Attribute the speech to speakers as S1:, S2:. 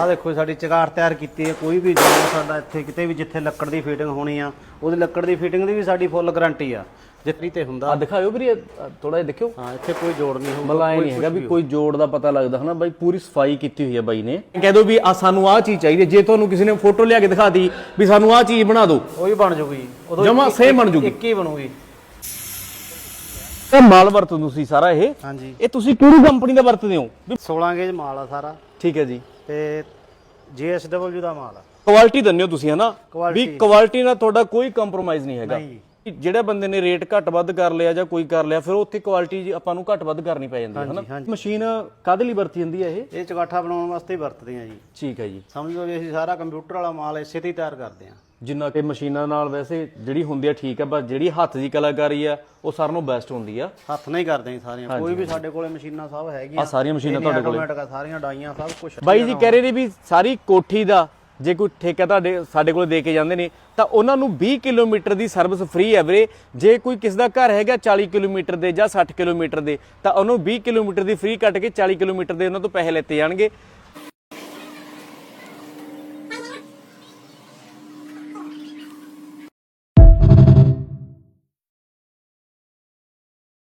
S1: ਆ ਦੇਖੋ ਸਾਡੀ ਚਗਾਰ ਤਿਆਰ ਕੀਤੀ ਹੈ। ਕੋਈ ਵੀ ਜਦੋਂ ਸਾਡਾ ਇੱਥੇ ਕਿਤੇ ਵੀ ਜਿੱਥੇ ਲੱਕੜ ਦੀ ਫਿਟਿੰਗ ਹੋਣੀ ਆ ਉਹਦੀ ਲੱਕੜ ਦੀ ਫਿਟਿੰਗ ਦੀ ਵੀ ਸਾਡੀ ਫੁੱਲ ਗਾਰੰਟੀ ਆ। ਜਿੱਤੀ ਤੇ ਹੁੰਦਾ।
S2: ਆ ਦਿਖਾਇਓ ਵੀਰੇ ਥੋੜਾ ਜਿਹਾ ਦੇਖਿਓ।
S1: ਹਾਂ ਇੱਥੇ ਕੋਈ ਜੋੜ ਨਹੀਂ ਹੋਊਗਾ
S2: ਐ ਨਹੀਂ ਹੈਗਾ ਵੀ ਕੋਈ ਜੋੜ ਦਾ ਪਤਾ ਲੱਗਦਾ ਹਨਾ ਬਾਈ ਪੂਰੀ ਸਫ਼ਾਈ ਕੀਤੀ ਹੋਈ ਹੈ ਬਾਈ ਨੇ। ਕਹਿ ਦੋ ਵੀ ਆ ਸਾਨੂੰ ਆਹ ਚੀਜ਼ ਚਾਹੀਦੀ ਹੈ। ਜੇ ਤੁਹਾਨੂੰ ਕਿਸੇ ਨੇ ਫੋਟੋ ਲਿਆ ਕੇ ਦਿਖਾਤੀ ਵੀ ਸਾਨੂੰ ਆਹ ਚੀਜ਼ ਬਣਾ ਦਿਓ
S1: ਉਹ ਵੀ ਬਣ ਜੂਗੀ। ਉਦੋਂ
S2: ਜਮਾਂ same ਬਣ ਜੂਗੀ।
S1: ਇੱਕ ਹੀ ਬਣੂਗੀ।
S2: ਇਹ ਮਾਲ ਵਰਤੋ ਤੁਸੀਂ ਸਾਰਾ ਇਹ।
S1: ਹਾਂਜੀ।
S2: ਇਹ ਤੁਸੀਂ ਕਿਹੜੀ ਕੰਪਨੀ ਦਾ ਵਰਤਦੇ ਹੋ? ਵੀ
S1: 16 ਗੇਜ ਮਾਲ ਆ ਸਾਰਾ।
S2: ਠੀਕ ਹੈ ਜੀ।
S1: ਤੇ JSW ਦਾ ਮਾਲ ਆ
S2: ਕੁਆਲਿਟੀ ਦਿੰਦੇ ਹੋ ਤੁਸੀਂ ਹਨਾ ਵੀ। ਕੁਆਲਿਟੀ ਨਾਲ ਤੁਹਾਡਾ ਕੋਈ ਕੰਪਰੋਮਾਈਜ਼ ਨਹੀਂ ਹੈਗਾ
S1: ਨਹੀਂ।
S2: ਜਿਹੜੇ ਬੰਦੇ ਨੇ ਰੇਟ ਘੱਟ ਵੱਧ ਕਰ ਲਿਆ ਜਾਂ ਕੋਈ ਕਰ ਲਿਆ ਫਿਰ ਉੱਥੇ ਕੁਆਲਿਟੀ ਆਪਾਂ ਨੂੰ ਘੱਟ ਵੱਧ ਕਰਨੀ ਪੈ ਜਾਂਦੀ ਹੈ ਹਨਾ। ਮਸ਼ੀਨ ਕਾਦੇ ਲਈ ਵਰਤੀ ਜਾਂਦੀ ਹੈ ਇਹ?
S1: ਇਹ ਚਗਾਠਾ ਬਣਾਉਣ ਵਾਸਤੇ ਹੀ ਵਰਤਦੇ ਆ ਜੀ।
S2: ਠੀਕ ਹੈ ਜੀ।
S1: ਸਮਝ ਲਓ ਵੀ ਅਸੀਂ ਸਾਰਾ ਕੰਪਿਊਟਰ ਵਾਲਾ ਮਾਲ ਇਸੇ ਤੇ ਹੀ ਤਿਆਰ ਕਰਦੇ ਆ
S2: ਜਿੰਨਾ ਕਿ ਮਸ਼ੀਨਾਂ ਨਾਲ ਵੈਸੇ ਜਿਹੜੀ ਹੁੰਦੀ ਆ ਠੀਕ ਆ ਪਰ ਜਿਹੜੀ ਹੱਥ ਦੀ ਕਲਾਕਾਰੀ ਆ ਉਹ ਸਾਰਿਆਂ ਨੂੰ ਬੈਸਟ ਹੁੰਦੀ ਆ।
S1: ਹੱਥ ਨਾਲ ਹੀ ਕਰਦੇ ਆ ਸਾਰੀਆਂ। ਕੋਈ ਵੀ ਸਾਡੇ ਕੋਲੇ ਮਸ਼ੀਨਾਂ ਸਭ ਹੈਗੀਆਂ।
S2: ਆ ਸਾਰੀਆਂ ਮਸ਼ੀਨਾਂ ਤੁਹਾਡੇ ਕੋਲੇ।
S1: ਆਟੋਮੈਟਿਕ ਆ ਸਾਰੀਆਂ ਡਾਈਆਂ ਸਭ ਕੁਝ
S2: ਬਾਈ ਜੀ ਕਹਿ ਰਹੇ ਨੇ ਵੀ ਸਾਰੀ ਕੋਠੀ ਦਾ ਜੇ ਕੋਈ ਠੇਕਾ ਤੁਹਾਡੇ, ਸਾਡੇ ਕੋਲ ਦੇ ਕੇ ਜਾਂਦੇ ਨੇ, ਤਾਂ ਉਹਨਾਂ ਨੂੰ 20 ਕਿਲੋਮੀਟਰ ਦੀ ਸਰਵਿਸ ਫ੍ਰੀ ਹੈ ਵੀਰੇ। ਜੇ ਕੋਈ ਕਿਸ ਦਾ ਘਰ ਹੈਗਾ 40 ਕਿਲੋਮੀਟਰ ਦੇ ਜਾਂ 60 ਕਿਲੋਮੀਟਰ ਦੇ, ਤਾਂ ਉਹਨੂੰ 20 ਕਿਲੋਮੀਟਰ ਦੀ ਫ੍ਰੀ ਕੱਟ ਕੇ 40 ਕਿਲੋਮੀਟਰ ਦੇ ਉਹਨਾਂ ਤੋਂ ਪੈਸੇ ਲੈਤੇ ਜਾਣਗੇ।